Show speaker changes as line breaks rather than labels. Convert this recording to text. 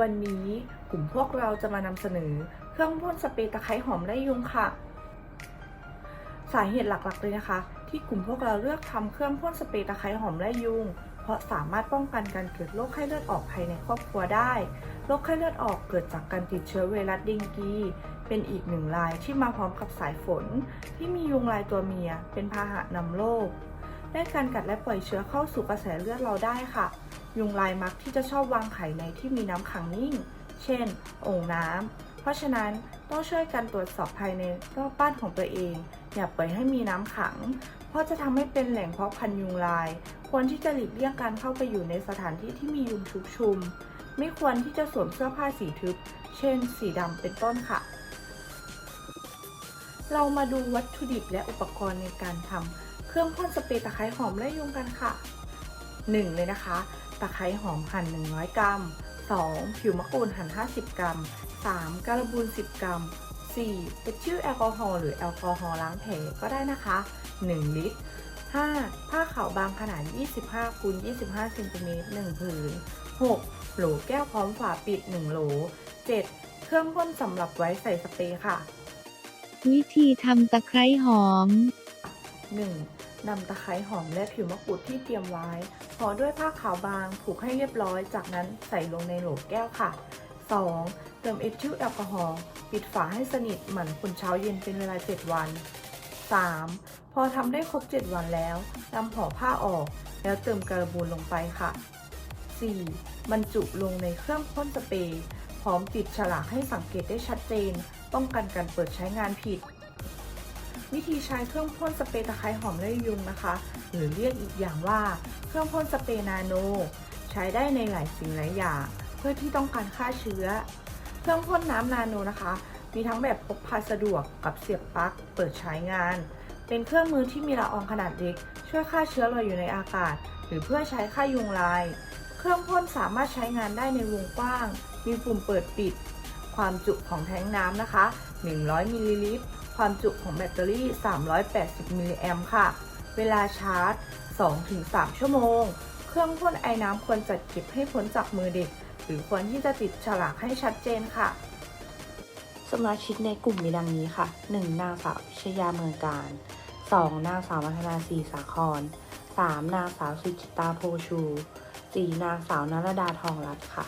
วันนี้กลุ่มพวกเราจะมานำเสนอ เครื่องพ่นสเปรย์ตะไคร้หอมไล่ยุงค่ะ สาเหตุหลักๆเลยนะคะ ที่กลุ่มพวกเราเลือกทำเครื่องพ่นสเปรย์ตะไคร้หอมไล่ยุง เพราะสามารถป้องกันการเกิดโรคไข้เลือดออกภายในครอบครัวได้โรคไข้เลือดออกเกิดจากการติดเชื้อไวรัสเดงกี เป็นอีกหนึ่งรายที่มาพร้อมกับสายฝน ที่มียุงลายตัวเมียเป็นพาหะนำโรค ได้การกัดและปล่อยเชื้อเข้าสู่กระแสเลือดเราได้ค่ะ ยุงลายมักที่จะชอบวางไข่ในที่มีน้ำขังนิ่ง เช่น โอ่งน้ำ เพราะฉะนั้นต้องช่วยกันตรวจสอบภายในรอบบ้านของตัวเอง อย่าปล่อยให้มีน้ำขัง เพราะจะทำให้เป็นแหล่งเพาะพันธุ์ยุงลาย ควรที่จะหลีกเลี่ยงการเข้าไปอยู่ในสถานที่ที่มียุงชุกชุม ไม่ควรที่จะสวมเสื้อผ้าสีทึบ เช่น สีดำเป็นต้นค่ะเรามาดูวัตถุดิบและอุปกรณ์ในการทำ เครื่องพ่นสเปรย์ตะไคร้หอมไล่ยุงกันค่ะ 1. เลยนะคะ ตะไคร้หอมหั่น 100 กรัม 2. ผิวมะกรูดหั่น 50 กรัม 3. การบูน 10 กรัม 4. เอทิลแอลกอฮอล์หรือแอลกอฮอล์ล้างแผลก็ได้นะคะ 1 ลิตร 5. ผ้าขาวบางขนาด 25คูณ25เซนติเมตร1ผืน 6. โหลแก้วพร้อมฝาปิด 1 โหล 7. เครื่องพ่นสำหรับไว้ใส่สเปรย์ค่ะ
วิธีทำตะไคร้หอม
1. นำตะไคร้หอมและผิวมะกรูดที่เตรียมไว้ห่อด้วยผ้าขาวบางผูกให้เรียบร้อย จากนั้นใส่ลงในโหลแก้วค่ะ 2. เติมเอทิลแอลกอฮอล์ปิดฝาให้สนิทหมั่นคนเช้าเย็นเป็นเวลา 7 วัน 3. พอทำได้ครบ 7 วันแล้วนำห่อผ้าออก แล้วเติมการบูนลงไปค่ะ 4. บรรจุลงในเครื่องพ่นสเปรย์พร้อมติดฉลากให้สังเกตได้ชัดเจน ป้องกันการเปิดใช้งานผิด วิธีใช้เครื่องพ่นสเปรย์ตะไคร้หอมไล่ยุงนะคะ หรือเรียกอีกอย่างว่าเครื่องพ่นสเปรย์นาโน ใช้ได้ในหลายสิ่งหลายอย่างเพื่อที่ต้องการฆ่าเชื้อ เครื่องพ่นน้ำนาโนนะคะ มีทั้งแบบพกพาสะดวกกับเสียบปลั๊กเปิดใช้งาน เป็นเครื่องมือที่มีละอองขนาดเล็ก ช่วยฆ่าเชื้อลอยอยู่ในอากาศ หรือเพื่อใช้ฆ่ายุงลาย เครื่องพ่นสามารถใช้งานได้ในวงกว้าง มีปุ่มเปิดปิด ความจุของแท้งน้ำนะคะ 100มิลลิลิตร ความจุของแบตเตอรี่ 380 มิลลิแอมค่ะ เวลาชาร์จ 2-3 ชั่วโมง เครื่องพ่นไอ้น้ำควรจัดเก็บให้พ้นจากมือเด็ก หรือควรที่จะติดฉลากให้ชัดเจนค่ะ สมาชิกในกลุ่มมีดังนี้ค่ะ 1. นางสาวชยาเมืองการ 2. นางสาวมัทนาศีสาคร 3. นางสาวสุจิตาโพชู 4. นางสาวนรดาทองรัตน์ค่ะ